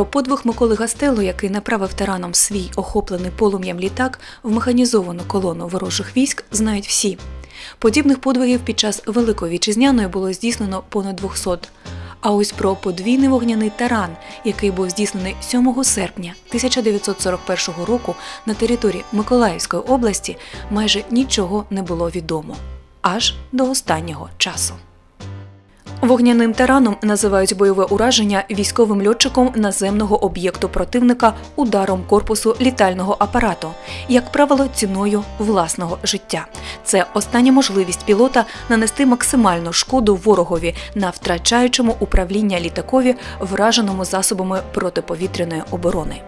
Про подвиг Миколи Гастелу, який направив тараном свій охоплений полум'ям літак в механізовану колону ворожих військ, знають всі. Подібних подвигів під час Великої вітчизняної було здійснено понад 200. А ось про подвійний вогняний таран, який був здійснений 7 серпня 1941 року на території Миколаївської області, майже нічого не було відомо аж до останнього часу. Вогняним тараном називають бойове ураження військовим льотчиком наземного об'єкту противника ударом корпусу літального апарату, як правило, ціною власного життя. Це остання можливість пілота нанести максимальну шкоду ворогові на втрачаючому управління літакові, враженому засобами протиповітряної оборони.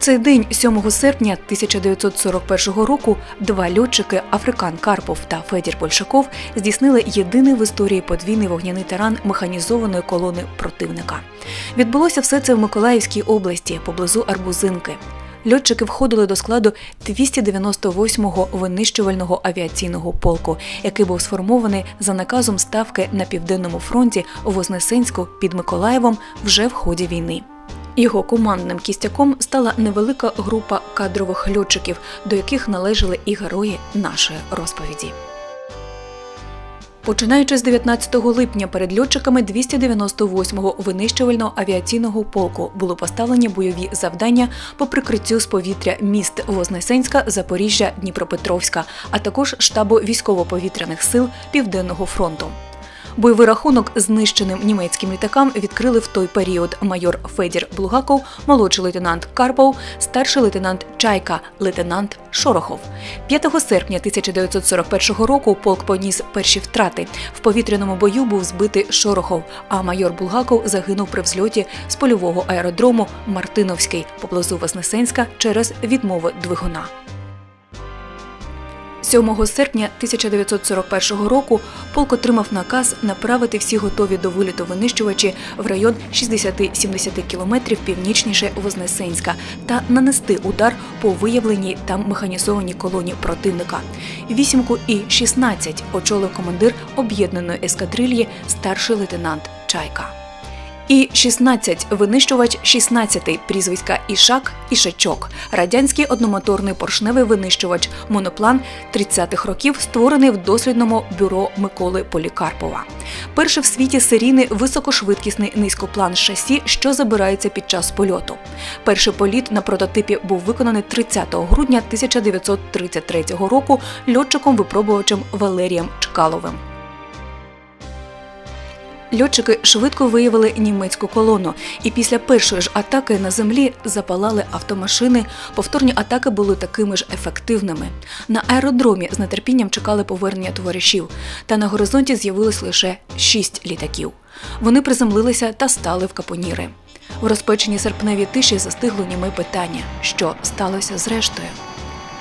В цей день, 7 серпня 1941 року, два льотчики Африкан Карпов та Федір Большаков здійснили єдиний в історії подвійний вогняний таран механізованої колони противника. Відбулося все це в Миколаївській області поблизу Арбузинки. Льотчики входили до складу 298-го винищувального авіаційного полку, який був сформований за наказом ставки на південному фронті у Вознесенську під Миколаєвом вже в ході війни. Його командним кістяком стала невелика група кадрових льотчиків, до яких належали і герої нашої розповіді. Починаючи з 19 липня перед льотчиками 298-го винищувального авіаційного полку були поставлені бойові завдання по прикриттю з повітря міст Вознесенська, Запоріжжя, Дніпропетровська, а також штабу військово-повітряних сил Південного фронту. Бойовий рахунок знищеним німецьким літакам відкрили в той період майор Федір Блугаков, молодший лейтенант Карпов, старший лейтенант Чайка, лейтенант Шорохов. 5 серпня 1941 року полк поніс перші втрати. В повітряному бою був збитий Шорохов, а майор Булгаков загинув при взльоті з польового аеродрому Мартиновський поблизу Вознесенська через відмови двигуна. 7 серпня 1941 року полк отримав наказ направити всі готові до виліту винищувачі в район 60-70 кілометрів північніше Вознесенська та нанести удар по виявленій там механізованій колоні противника. Вісімку і 16 очолив командир об'єднаної ескадрильї старший лейтенант Чайка. І 16 винищувач 16 прізвиська Ішак Ішачок. Радянський одномоторний поршневий винищувач моноплан 30-х років, створений в дослідному бюро Миколи Полікарпова. Перший в світі серійний високошвидкісний низькоплан шасі, що забирається під час польоту. Перший політ на прототипі був виконаний 30 грудня 1933 року льотчиком-випробувачем Валерієм Чкаловим. Льотчики швидко виявили німецьку колону, і після першої ж атаки на землі запалали автомашини. Повторні атаки були такими ж ефективними. На аеродромі з нетерпінням чекали повернення товаришів, та на горизонті з'явилось лише шість літаків. Вони приземлилися та стали в капоніри. В розпеченій серпневій тиші застигло німе питання, що сталося зрештою.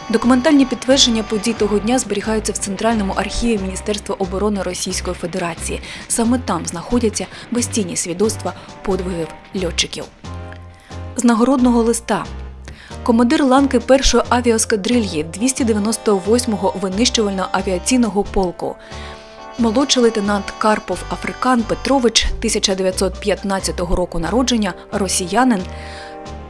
Документальні підтвердження подій того дня зберігаються в Центральному архіві Міністерства оборони Російської Федерації. Саме там знаходяться безцінні свідоцтва подвигів льотчиків. З нагородного листа. Командир ланки першої авіаскадрильї 298-го винищувального авіаційного полку. Молодший лейтенант Карпов Африкан Петрович 1915 року народження, росіянин.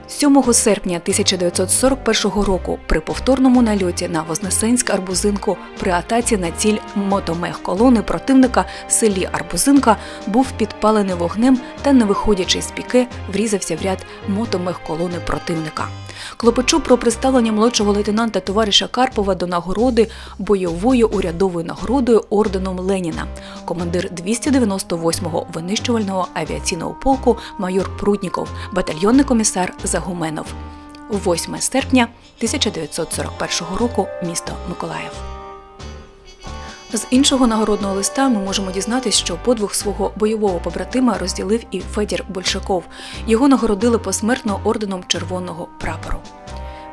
7 серпня 1941 року при повторному нальоті на Вознесенськ Арбузинку при атаці на ціль мотомех колони противника в селі Арбузинка був підпалений вогнем та, не виходячи з піке, врізався в ряд мотомех колони противника. Клопочу про представлення молодшого лейтенанта товариша Карпова до нагороди бойовою урядовою нагородою орденом Леніна. Командир 298-го винищувального авіаційного полку майор Прудніков, батальйонний комісар Загуменов. 8 серпня 1941 року місто Миколаїв. З іншого нагородного листа ми можемо дізнатися, що подвиг свого бойового побратима розділив і Федір Большаков. Його нагородили посмертно орденом Червоного прапору.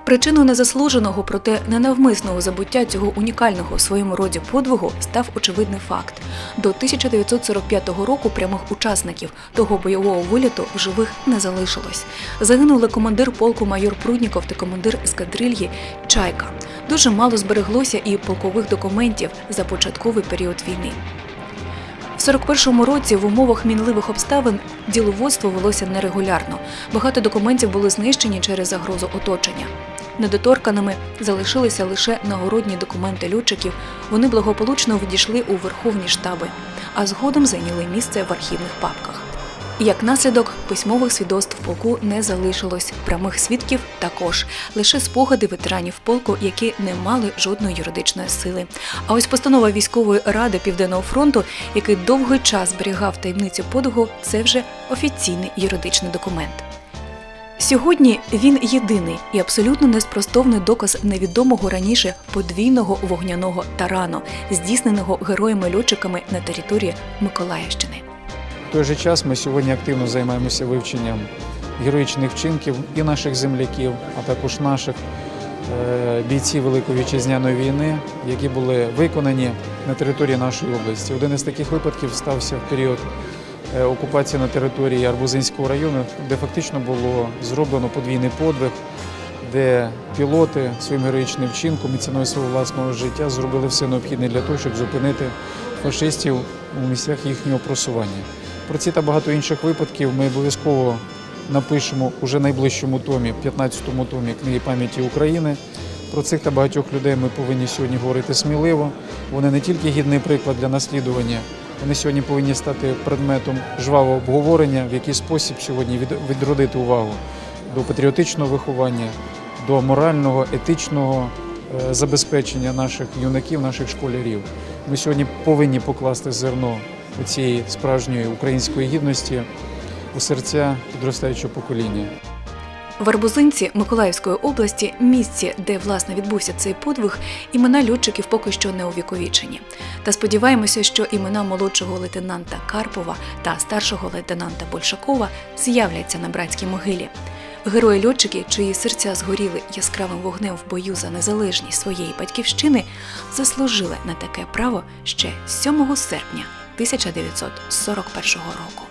Причиною незаслуженого, проте ненавмисного забуття цього унікального у своєму роді подвигу став очевидний факт: до 1945 року прямих учасників того бойового виліту в живих не залишилось. Загинули командир полку майор Прудніков та командир ескадрильї Чайка. Дуже мало збереглося і полкових документів за початковий період війни. В В 41-му році в умовах мінливих обставин діловодство велося нерегулярно. Багато документів були знищені через загрозу оточення. Недоторканими залишилися лише нагородні документи льотчиків. Вони благополучно відійшли у верховні штаби, а згодом зайняли місце в архівних папках. Як наслідок, письмових свідоцтв полку не залишилось, прямих свідків також лише спогади ветеранів полку, які не мали жодної юридичної сили. А ось постанова військової ради Південного фронту, який довгий час зберігав таємницю подвигу, це вже офіційний юридичний документ. Сьогодні він єдиний і абсолютно неспростовний доказ невідомого раніше подвійного вогняного тарану, здійсненого героями-льотчиками на території Миколаївщини. В той же час ми сьогодні активно займаємося вивченням героїчних вчинків і наших земляків, а також наших е, бійців Великої вітчизняної війни, які були виконані на території нашої області. Один із таких випадків стався в період окупації на території Арбузинського району, де фактично було зроблено подвійний подвиг, де пілоти своїм героїчним вчинком і ціною свого власного життя зробили все необхідне для того, щоб зупинити фашистів у місцях їхнього просування. Про ці та багато інших випадків ми обов'язково напишемо уже найближчому томі, 15-му томі книги пам'яті України. Про цих та багатьох людей ми повинні сьогодні говорити сміливо. Вони не тільки гідний приклад для наслідування, вони сьогодні повинні стати предметом жвавого обговорення, в який спосіб сьогодні від- відродити увагу до патріотичного виховання, до морального, етичного е, забезпечення наших юнаків, наших школярів. Ми сьогодні повинні покласти зерно цієї справжньої української гідності у серця підростаючого покоління. В Арбузинці Миколаївської області, місці, де власне відбувся цей подвиг, імена льотчиків поки що не увіковічені. Та сподіваємося, що імена молодшого лейтенанта Карпова та старшого лейтенанта Большакова з'являться на братській могилі. Герої льотчики, чиї серця згоріли яскравим вогнем в бою за незалежність своєї батьківщини, заслужили на таке право ще 7 серпня 1941 року.